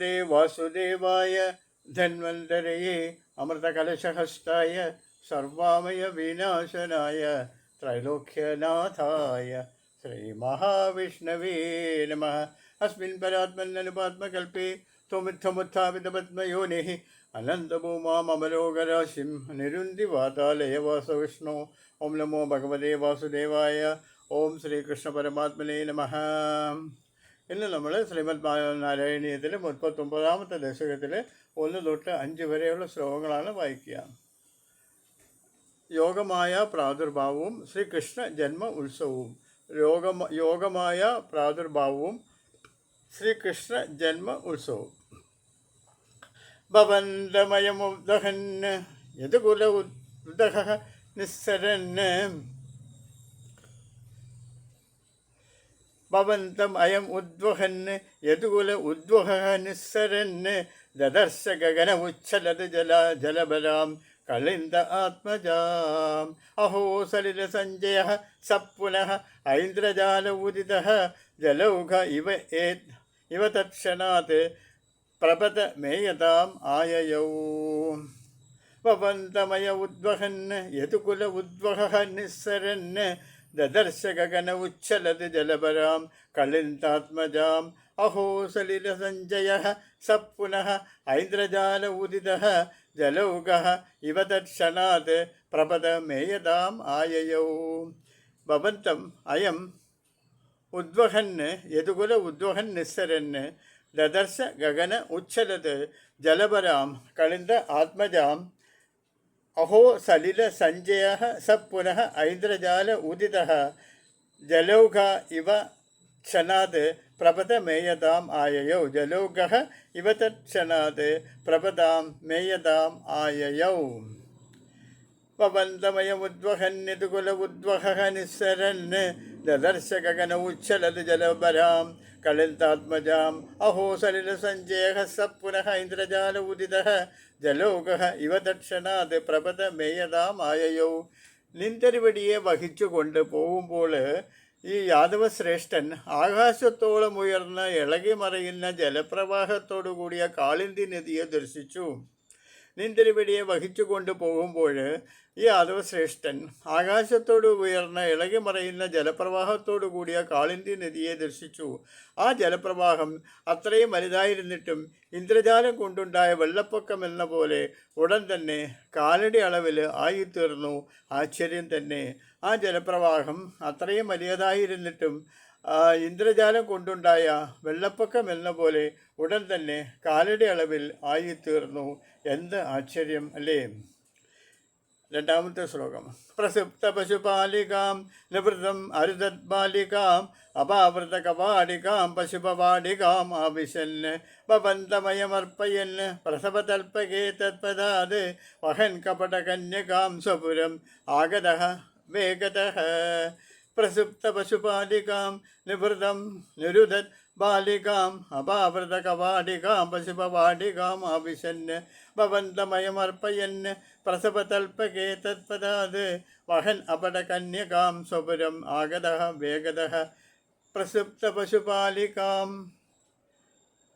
वासुदेवाय धन्वन्तरये अमृतकलशहस्ताय सर्वामयविनाशनाय त्रैलोक्यनाथाय श्रीमहाविष्णवे नमः। अस्मिन् परात्मन्ननुपात्मकल्पे त्वमुत्थमुत्थापितपद्मयोनिः अनन्तभूमामलोकराशिं निरुन्दिवातालय वासविष्णो ॐ नमो भगवते वासुदेवाय। ॐ श्रीकृष्णपरमात्मने नमः। ഇന്ന് നമ്മൾ ശ്രീമദ് നാരായണീയത്തിലെ മുപ്പത്തൊമ്പതാമത്തെ ദശകത്തിലെ ഒന്ന് തൊട്ട് അഞ്ച് വരെയുള്ള ശ്ലോകങ്ങളാണ് വായിക്കുക. യോഗമായ പ്രാദുർഭാവവും ശ്രീകൃഷ്ണ ജന്മ ഉത്സവവും. യോഗ യോഗമായ പ്രാദുർഭാവവും ശ്രീകൃഷ്ണ ജന്മ ഉത്സവവും. ഭവന്തമയമുദഹൻ യതുകുല ഉദഹ നിസ്സരൻ पवन्तम् अयम् उद्वहन् यदुकुल उद्वहः निःसरन् ददर्श गगन उच्छलद जला जलबलां कलिन्द आत्मजाम् अहो सलिलसञ्जयः स पुनः ऐन्द्रजाल उदितः जलौघ इव एत् इव तत्क्षणात् प्रपतमेयताम् आययौ पवन्तमय उद्वहन् यदुकुल उद्वहः निःसरन् ജലപരാം കളിന്താത്മജാം അഹോ സലില സഞ്ജയ സപ്പുനഃ ഐന്ദ്രജാല ഉദിത ജലൗക ഇവ തത്ക്ഷണാത് പ്രപത മേയതാം ആയയൗ. ഭവന്തം അയം ഉദ്വഹൻ യതുകുല ഉദ്വഹൻ നിസ്സരൻ ദദർശ ഗഗന ഉച്ഛലത് ജലപരാം കളിന്ദ ആത്മജാം. അഹോ സലില സഞ്ജയ സ പുനഃ ഐന്ദ്രജാല ഉദിത ജലൗഘ ഇവ ക്ഷണാത് പ്രപദ മേയതാം ആയയൗ. ജലൗഘ ഇവ തക്ഷണാത് പ്രപദാം മേയതാം ആയയൗ. പവന്തമയമുദ്വഹന്യതുകുല ഉദ്വഹ നിസ്സരൻ ദദർശ ഗഗന ഉച്ഛലത് ജലബരാം കളിന്താത്മജാം അഹോ സലില സഞ്ജയഹ സ പുനഃ ഇന്ദ്രജാല ഉദിത ജലോക ഇവ ദക്ഷണാത് പ്രഭത മേയതാം ആയയോ നിന്തരിവടിയെ വഹിച്ചുകൊണ്ട് പോകുമ്പോൾ ഈ യാദവശ്രേഷ്ഠൻ ആകാശത്തോളം ഉയർന്ന ഇളകി മറയുന്ന ജലപ്രവാഹത്തോടു കൂടിയ കാളിന്തി നദിയെ ദർശിച്ചു. നീന്തലിവടിയെ വഹിച്ചുകൊണ്ട് പോകുമ്പോൾ ഈ ആദവശ്രേഷ്ഠൻ ആകാശത്തോട് ഉയർന്ന ഇളകി മറയുന്ന ജലപ്രവാഹത്തോടു കൂടിയ കാളിന്തി നദിയെ ദർശിച്ചു. ആ ജലപ്രവാഹം അത്രയും വലുതായിരുന്നിട്ടും ഇന്ദ്രജാലം കൊണ്ടുണ്ടായ വെള്ളപ്പൊക്കം എന്ന പോലെ ഉടൻ തന്നെ കാലടി അളവിൽ ആയിത്തീർന്നു. ആശ്ചര്യം തന്നെ. ആ ജലപ്രവാഹം അത്രയും വലിയതായിരുന്നിട്ടും ഇന്ദ്രജാലം കൊണ്ടുണ്ടായ വെള്ളപ്പൊക്കം എന്ന പോലെ ഉടൻ തന്നെ കാലടി അളവിൽ ആയിത്തീർന്നു എന്ത് ആശ്ചര്യം അല്ലേ? രണ്ടാമത്തെ ശ്ലോകം. പ്രസിപ്ത പശുപാലികാം നിവൃതം അരുതത് ബാലികാം അപാവൃത കവാടികാം പശുപവാടികാം ആവിശന് ബബന്ധമയമർപ്പയൻ പ്രസവതൽപകേ തത്പദാത് വഹൻ കപടകന്യകാം സ്വപുരം ആഗത വേഗത. പ്രസുപ്ത പശുപാലികാം നിവൃതം നിരുദത് ബാലികാം അപാവൃത കവാടികാം പശുപവാടികാം ആവിശന് ഭവന്തമയമർപ്പയന് പ്രസവതൽപകേ തത്പദാത് വഹൻ അപടകന്യകാം സ്വപുരം ആഗത വേഗത പ്രസുപ്ത പശുപാലികാം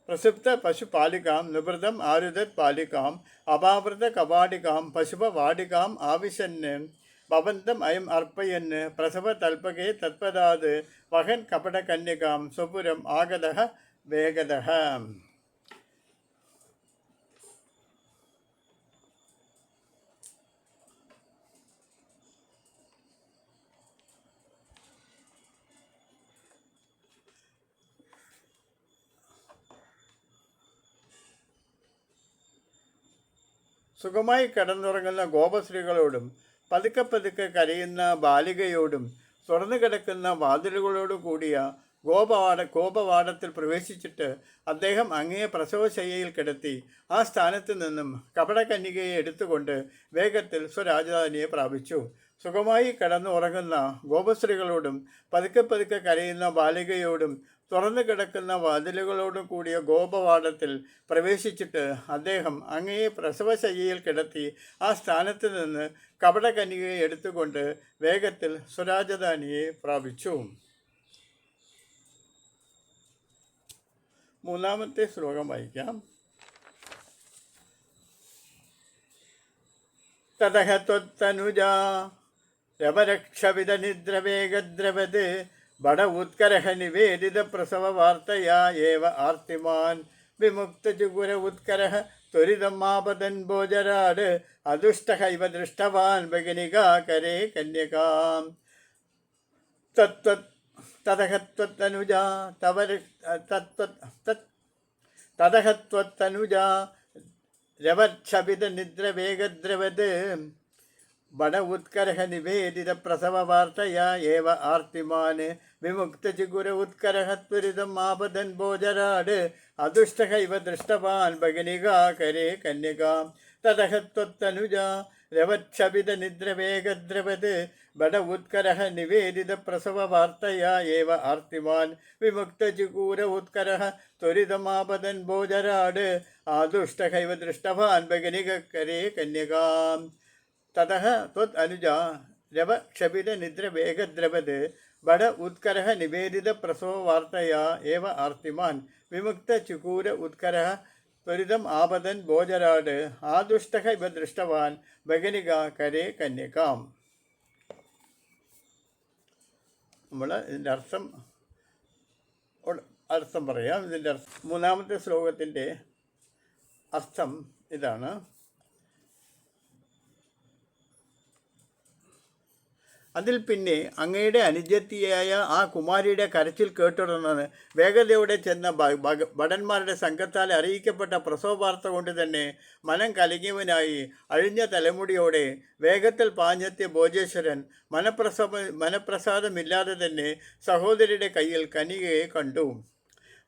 പ്രസുപ്ത പശുപാലികാം നിവൃതം ആരുദത് പാലികാം അപാവൃത കവാടികാം പശുപവാടികാം ആവിശന് ഭവന്തം അയം അർപ്പയന് പ്രസവ തൽപകേ തത്പദാത് വഹൻ കപടകന്യകാം സ്വപുരം ആഗത വേഗത. സുഖമായി കിടന്നുറങ്ങുന്ന ഗോപശ്രീകളോടും പതുക്കെ പതുക്കെ കരയുന്ന ബാലികയോടും തുറന്നു കിടക്കുന്ന വാതിലുകളോടു കൂടിയ ഗോപവാട കോപവാടത്തിൽ പ്രവേശിച്ചിട്ട് അദ്ദേഹം അങ്ങയെ പ്രസവശയ്യയിൽ കിടത്തി ആ സ്ഥാനത്ത് നിന്നും കപടകന്യകയെ എടുത്തുകൊണ്ട് വേഗത്തിൽ സ്വരാജധാനിയെ പ്രാപിച്ചു. സുഖമായി കിടന്നുറങ്ങുന്ന ഗോപശ്രീകളോടും പതുക്കെ പതുക്കെ കരയുന്ന ബാലികയോടും തുറന്നു കിടക്കുന്ന വാതിലുകളോടും കൂടിയ ഗോപവാടത്തിൽ പ്രവേശിച്ചിട്ട് അദ്ദേഹം അങ്ങയെ പ്രസവശയ്യയിൽ കിടത്തി ആ സ്ഥാനത്ത് നിന്ന് കപടകന്യകയെ എടുത്തുകൊണ്ട് വേഗത്തിൽ സ്വരാജധാനിയെ പ്രാപിച്ചു. മൂന്നാമത്തെ ശ്ലോകം വായിക്കാം. തതഹ ത്വത്തനുജ രമരക്ഷവിതനിദ്രവേഗദ്രവത് ബട ഉത്കരഹ നിവേദിത പ്രസവ വാർത്തയാ ഏവ ആർത്തിമാൻ. വിമുക്തചുകുര ഉത്കരഹ ത്വരിതം മാപതൻ ഭോജരാട് അതുഷ്ടഹൈവ ദൃഷ്ടവാൻ ഭഗനികാകരേ കന്യകാം. തത്വ തതഹത്വത്തനുജ തവ തത്വ തത് തതഹത്വത്തനുജ രവക്ഷപിത നിദ്രവേഗദ്രവത് ബട ഉത്കരഹ നിവേദിത പ്രസവ വാർത്തയാ ഏവ ആർത്തിമാൻ വിമുക്തചിഗുര ഉത്കരഹ ത്വരിതം ആപദൻ ഭോജരാട് അതുഷ്ടഹൈവ ദൃഷ്ടവാൻ ഭഗനികാകരേ കന്യകാം. തദഹത്വത്തനുജ രവക്ഷപിത നിദ്രവേഗദ്രവത് ബട ഉത്കരഹ നിവേദിത പ്രസവ വാർത്തയാ ഏവ ആർത്തിമാൻ വിമുക്തചികൂര ഉത്കരഹ ത്വരിതമാപതൻ ഭോജരാട് ആദുഷ്ടഹൈവ ദൃഷ്ടവാൻ ഭഗനികക്കരേ കന്യകാം. തതഃ ത്വത് അനുജ രവ ക്ഷപിത നിദ്ര വേഗദ്രവത് ബട ഉത്കരഹ നിവേദിത പ്രസവ വാർത്തയാ ഏവ ആർത്തിമാൻ. വിമുക്ത ചുകൂര ഉത്കരഹ ത്വരിതം ആപതൻ ഭോജരാട്. ആദുഷ്ടഹ ഇവ ദൃഷ്ടവാൻ. ഭഗനിക കരേ കന്യകാം. നമ്മൾ ഇതിന്റെ അർത്ഥം അർത്ഥം പറയാം. ഇതിന്റെ മൂന്നാമത്തെ ശ്ലോകത്തിന്റെ അർത്ഥം ഇതാണ്. അതിൽ പിന്നെ അങ്ങയുടെ അനുജത്തിയായ ആ കുമാരിയുടെ കരച്ചിൽ കേട്ടുടർന്ന് വേഗതയോടെ ചെന്ന ഭടന്മാരുടെ സംഘത്താൽ അറിയിക്കപ്പെട്ട പ്രസവ വാർത്ത കൊണ്ട് തന്നെ മനം കലങ്ങിയവനായി അഴിഞ്ഞ തലമുടിയോടെ വേഗത്തിൽ പാഞ്ഞെത്തിയ ഭോജേശ്വരൻ മനപ്രസ മനപ്രസാദമില്ലാതെ തന്നെ സഹോദരിയുടെ കയ്യിൽ കനികയെ കണ്ടു.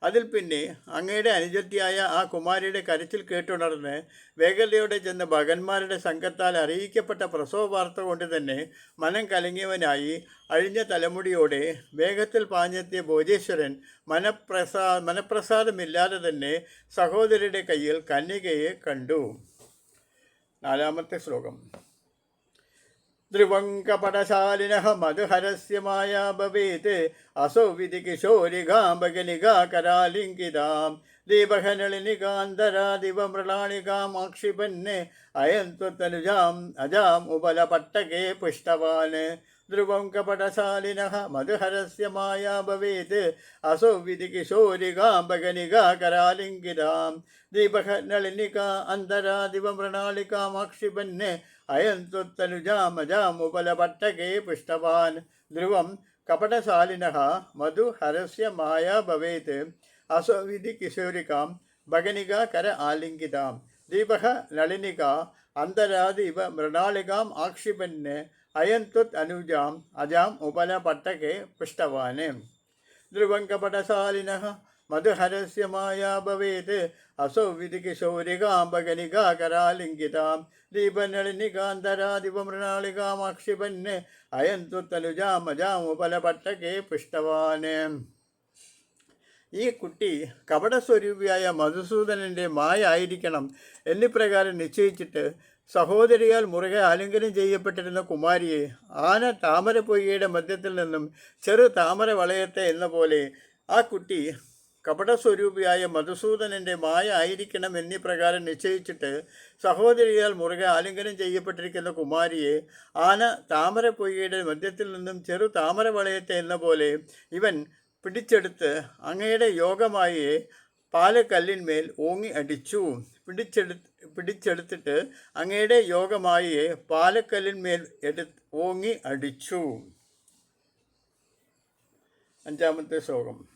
അതിൽ പിന്നെ അങ്ങയുടെ അനുജത്തിയായ ആ കുമാരിയുടെ കരച്ചിൽ കേട്ടുണർന്ന് വേഗതയോടെ ചെന്ന ഭഗന്മാരുടെ സംഘത്താൽ അറിയിക്കപ്പെട്ട പ്രസവ വാർത്ത കൊണ്ട് തന്നെ മനം കലങ്ങിയവനായി അഴിഞ്ഞ തലമുടിയോടെ വേഗത്തിൽ പാഞ്ഞെത്തിയ ഭോജേശ്വരൻ മനപ്രസാ മനപ്രസാദമില്ലാതെ തന്നെ സഹോദരിയുടെ കയ്യിൽ കന്യകയെ കണ്ടു. നാലാമത്തെ ശ്ലോകം. ധ്രുവങ്കപടശാലിനഃ മധുഹരസ്യമായ ഭവേത് അസോ വിധി കിശോരികാംബകനികാകരാലിംഗിതാം ദീപഹനളിനികാന്തരാദിവമൃളാണികാമാക്ഷിപന്നെ അയം ത്വത്തനുജാം അജാം ഉപലപട്ടകേ പുഷ്ടവാൻ. ധ്രുവം കപടശാലിനഃ മധുഹരസ്യമായ ഭവേത്. അസോ വിധി കിശോരികാംബകനികാകരാലിംഗിതാം ദീപഹനളിനിക അന്തരാദിവമൃണാളികാമാക്ഷിപന്നെ അയം ത്വത്തനുജാമജാമുപലപട്ടകേ പുഷ്ടവാൻ. ധ്രുവം കപടശാലിന മധുഹരസ്യ മായ ഭവേത്. അസവിധി കിശോരികാം ഭഗനിക കര ആലിംഗിതാം. ദീപക നളിനിക അന്തരാദിവ മൃണാളികാം ആക്ഷിപന് അയം ത്വത് അനുജാം അജാം ഉപലപട്ടകെ പുഷ്ടവാൻ ധ്രുവം കപടശാലിനഃ മധുഹരസ്യ മായ ഭവേത് അസോ വിധി കിശോരികാംബകനികാകരാലിംഗിതാം ദീപനളിനികാന്തരാദിവമൃണാളികാമാക്ഷിപന് അയം ത്വത്തനുജാമജാമുപലപട്ടകെ പുഷ്ടവാൻ ഈ കുട്ടി കപടസ്വരൂപിയായ മധുസൂദനന്റെ മായ ആയിരിക്കണം എന്നിപ്രകാരം നിശ്ചയിച്ചിട്ട് സഹോദരിയാൽ മുറുകെ ആലിംഗനം ചെയ്യപ്പെട്ടിരുന്ന കുമാരിയെ ആന താമരപ്പൊയ്യയുടെ മധ്യത്തിൽ നിന്നും ചെറു താമര വളയത്തെ എന്ന പോലെ ആ കുട്ടി കപടസ്വരൂപിയായ മധുസൂദനന്റെ മായ ആയിരിക്കണം എന്നീ പ്രകാരം നിശ്ചയിച്ചിട്ട് സഹോദരിയാൽ മുറുകെ ആലിംഗനം ചെയ്യപ്പെട്ടിരിക്കുന്ന കുമാരിയെ ആന താമരപ്പൊയ്യയുടെ മധ്യത്തിൽ നിന്നും ചെറു താമര വളയത്തെ എന്ന പോലെ ഇവൻ പിടിച്ചെടുത്ത് അങ്ങയുടെ യോഗമായി പാലക്കല്ലിന്മേൽ ഓങ്ങി അടിച്ചു. പിടിച്ചെടു പിടിച്ചെടുത്തിട്ട് അങ്ങയുടെ യോഗമായി പാലക്കല്ലിന്മേൽ എടു ഓങ്ങി അടിച്ചു. അഞ്ചാമത്തെ ശ്ലോകം.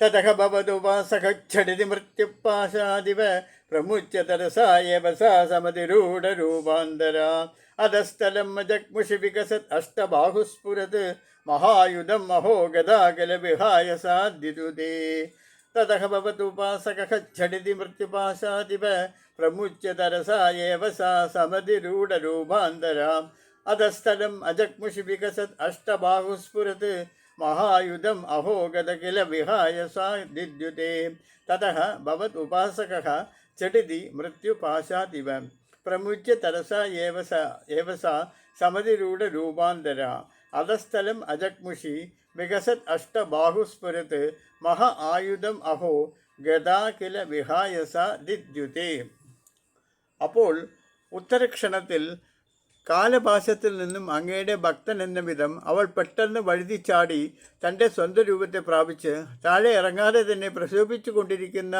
തതഃ ഭവതുപാസഖച്ഛടിതി മൃത്യുപാശാദിവ പ്രമുച്യ തരസായവ സാ സമതിരൂഢരൂപാന്തരാ അധസ്ഥലം ജഗ്മുഷി വികസത് അഷ്ടബാഹുസ്ഫുരത് മഹായുധം മഹോ ഗതാകല വിഹായ സാദ്യുതേ തതഃ ഭവതുപാസഖച്ഛടിതി മൃത്യുപാശാദിവ പ്രമുച്യ തരസായവ സാ സമതിരൂഢരൂപാന്തരാ അധസ്ഥലം അജഗ്മുഷി വികസത് അഷ്ടബാഹുസ്ഫുരത് महायुधम् अहो गद किल विहाय सा दिद्युते ततः भवत् उपासकः झटिति मृत्युपाशादिव प्रमुच्य तरसा एव सा एव सा समधिरूढरूपान्तरा अधस्थलम् अजग्मुषि വികസത് അഷ്ടബാഹുസ്ഫുരത്ത് മഹ ആയുധം അഹോ ഗതാകില വിഹായസ ദിദ്യുതേ. അപ്പോൾ ഉത്തരക്ഷണത്തിൽ കാലപാശത്തിൽ നിന്നും അങ്ങയുടെ ഭക്തൻ എന്ന വിധം അവൾ പെട്ടെന്ന് വഴുതിച്ചാടി തന്റെ സ്വന്തം രൂപത്തെ പ്രാപിച്ച് താഴെ ഇറങ്ങാതെ തന്നെ പ്രശോഭിച്ചു കൊണ്ടിരിക്കുന്ന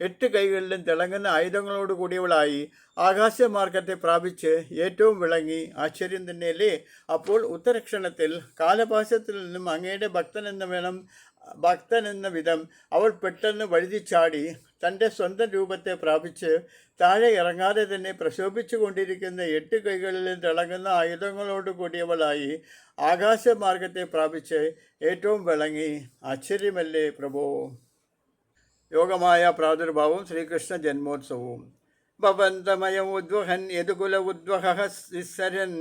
എട്ട് കൈകളിലും തിളങ്ങുന്ന ആയുധങ്ങളോട് കൂടിയവളായി ആകാശമാർഗത്തെ പ്രാപിച്ച് ഏറ്റവും വിളങ്ങി. ആശ്ചര്യം തന്നെയല്ലേ? അപ്പോൾ ഉത്തരക്ഷണത്തിൽ കാലപാശത്തിൽ നിന്നും അങ്ങയുടെ ഭക്തൻ എന്ന വേണം ഭക്തൻ എന്ന വിധം അവൾ പെട്ടെന്ന് വഴുതിച്ചാടി തന്റെ സ്വന്തം രൂപത്തെ പ്രാപിച്ച് താഴെ ഇറങ്ങാതെ തന്നെ പ്രശോഭിച്ചു കൊണ്ടിരിക്കുന്ന എട്ട് കൈകളിലും തിളങ്ങുന്ന ആയുധങ്ങളോട് കൂടിയവളായി ആകാശമാർഗത്തെ പ്രാപിച്ച് ഏറ്റവും വിളങ്ങി. ആശ്ചര്യമല്ലേ പ്രഭോ? യോഗമായ പ്രാദുർഭാവം ശ്രീകൃഷ്ണ ജന്മോത്സവവും. ഭവന്തമയമുദ്വഹൻ യദുകുല ഉദ്വഹ വിസ്സരൻ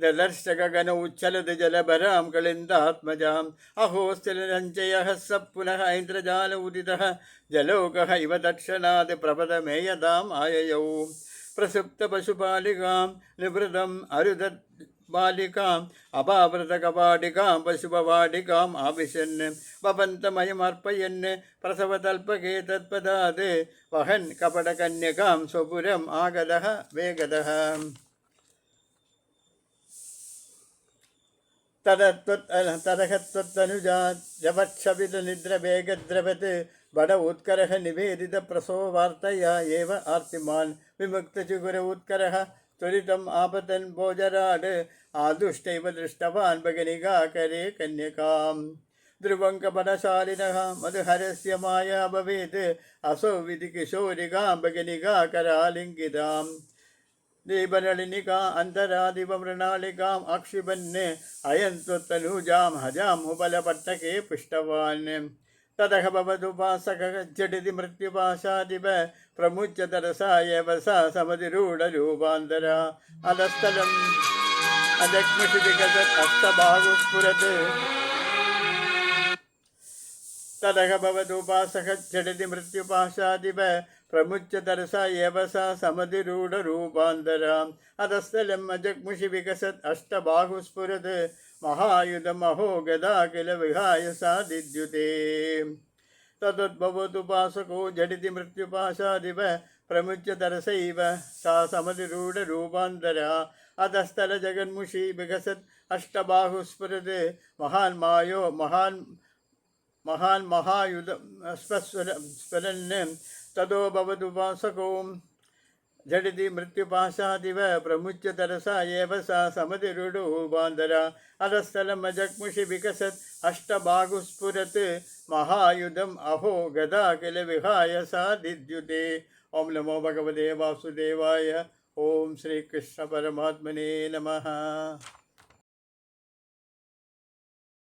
ദദർശകഗന ഉച്ചലത് ജലഭരാം കളിന്ദാത്മജാം അഹോസ്ഥലരഞ്ജയ സ പുനഃ ഐന്ദ്രജാല ഉദിത ജലോക ഇവ ദക്ഷണാത് പ്രപദമേയതാം ആയയൗ. പ്രസുപ്ത പശുപാലികാം നിവൃതം അരുത ബാലികാം അപാവൃതകപാടികാം പശുപവാടികാം ആവിശന് വപന്തമയമർപ്പയന് പ്രസവതൽപകേ തത്പദാത് വഹൻ കപടകന്യകാം സ്വപുരം ആഗത വേഗത. ബട ഉത്കരः നിവേദിത പ്രസവവാർത്തയാ ഏവ ആർത്തിമാൻ. വിമുക്തചുകുര ഉത്കരः त्वरितम् आपतन् भोजराड् आदुष्टैव दृष्टवान् भगिनिकाकरे कन्यकाम् ध्रुवङ्कपदशालिनः मधुहरस्य माया भवेत् असौ विधि किशोरिकां भगिनिकाकरालिङ्गिताम् दीपनलिनिका अन्तरादिवमृणालिकाम् अक्षिपन् अयं त्वत्तनूजां हजां हुबलपट्टके पृष्टवान् ततः भवदुपासकः झटिति मृत्युपाशादिव प्रमुच्य तरसा एव सा समतिरूढरूपान्तर अधस्थलम् अजग्मुषि विकसत् हस्तबाहुस्फुरत् ततः भवदुपासकः झटिति मृत्युपाशादिव പ്രമുച്ച തരസ ഏവസ സമതിരൂഢരൂപാന്തരാം. അതസ്ഥലം അജഗ്മുഷി വികസത് അഷ്ടബാഹുസ്ഫുരത് മഹായുധമഹോ ഗതാകില വിഹായ സാദിദ്യുതേ തദ്ഭവതുപാസകോ ജഡിതി മൃത്യുപാശാദിവ പ്രമുച്ച സാ സമതിരൂഢരൂപാന്തര. അധസ്ഥല ജഗന്മുഷി വികസത് അഷ്ടബാഹുസ്ഫുരത് മഹാൻ മായോ മഹാൻ മഹാൻ മഹായുധ സ്വസ്വര സ്വരന് ततो भवदुपासको झटिति मृत्युपाशादिव प्रमुच्य तरसा एव सा समतिरुडुबान्धरा अधस्थलमजग्मुषि विकसत्। अष्टबाहुस्फुरत् महायुधम् अहो गदा किल विहाय सा दिद्युते ॐ नमो भगवते वासुदेवाय। ॐ श्रीकृष्णपरमात्मने नमः।